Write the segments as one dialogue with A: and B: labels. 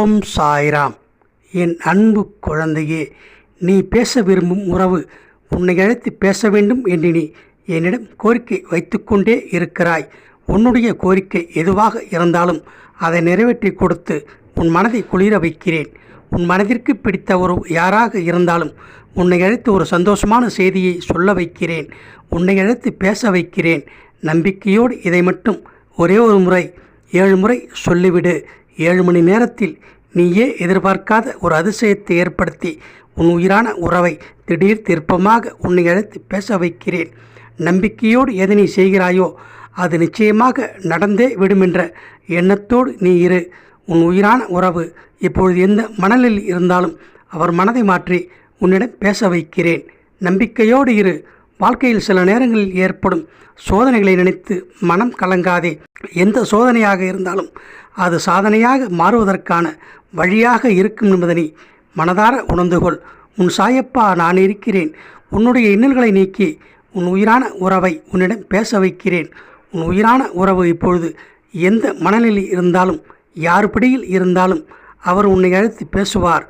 A: ஓம் சாய்ராம். என் அன்பு குழந்தையே நீ பேச விரும்பும் உறவு உன்னை அழைத்து பேச வேண்டும் என்று நீ என்னிடம் கோரிக்கை வைத்துக்கொண்டே இருக்கிறாய். உன்னுடைய கோரிக்கை எதுவாக இருந்தாலும் அதை நிறைவேற்றி கொடுத்து உன் மனதை குளிர வைக்கிறேன். உன் மனதிற்கு பிடித்த ஒரு யாராக இருந்தாலும் உன்னை அழைத்து ஒரு சந்தோஷமான செய்தியை சொல்ல வைக்கிறேன். உன்னை அழைத்து பேச வைக்கிறேன். நம்பிக்கையோடு இதை மட்டும் ஒரே ஒரு முறை ஏழு முறை சொல்லிவிடு. ஏழு மணி நேரத்தில் நீயே எதிர்பார்க்காத ஒரு அதிசயத்தை ஏற்படுத்தி உன் உயிரான உறவை திடீர் திருப்பமாக உன்னை அழைத்து பேச வைக்கிறேன். நம்பிக்கையோடு எதை நீ செய்கிறாயோ அது நிச்சயமாக நடந்தே விடுமென்ற எண்ணத்தோடு நீ இரு. உன் உயிரான உறவு இப்பொழுது எந்த மணலில் இருந்தாலும் அவர் மனதை மாற்றி உன்னிடம் பேச வைக்கிறேன். நம்பிக்கையோடு இரு. வாழ்க்கையில் சில நேரங்களில் ஏற்படும் சோதனைகளை நினைத்து மனம் கலங்காதே. எந்த சோதனையாக இருந்தாலும் அது சாதனையாக மாறுவதற்கான வழியாக இருக்கும் என்பதனை மனதார உணர்ந்துகொள். உன் சாயப்பா நான் இருக்கிறேன். உன்னுடைய இன்னல்களை நீக்கி உன் உயிரான உறவை உன்னிடம் பேச வைக்கிறேன். உன் உயிரான உறவு இப்பொழுது எந்த மனநிலை இருந்தாலும் யார் பிடியில் இருந்தாலும் அவர் உன்னை அழைத்து பேசுவார்.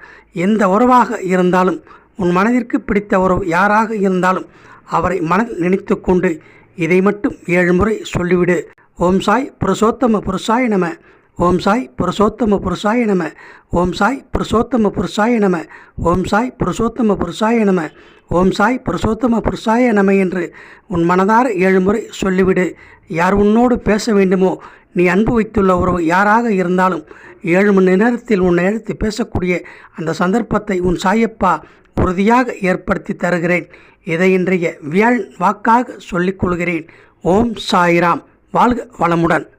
A: எந்த உறவாக இருந்தாலும் உன் மனதிற்கு பிடித்த உறவு யாராக இருந்தாலும் அவரை மனதில் நினைத்து கொண்டு இதை மட்டும் ஏழு முறை சொல்லிவிடு. ஓம் சாய் புருஷோத்தம புருஷாய நம. ஓம் சாய் புருஷோத்தம புருஷாய நம. ஓம் சாய் புருஷோத்தம புருஷாய நம. ஓம் சாய் புருஷோத்தம புருஷாய நம. ஓம் சாய் புருஷோத்தம புருஷாய நம என்று உன் மனதார ஏழு முறை சொல்லிவிடு. யார் உன்னோடு பேச வேண்டுமோ நீ அன்பு வைத்துள்ள உறவு யாராக இருந்தாலும் ஏழு மணி நேரத்தில் உன்னை அழைத்து பேசக்கூடிய அந்த சந்தர்ப்பத்தை உன் சாயப்பா உறுதியாக ஏற்படுத்தி தருகிறேன். இதை இன்றைய வியாழ் வாக்காக சொல்லிக் கொள்கிறேன். ஓம் சாய்ராம். வாழ்க வளமுடன்.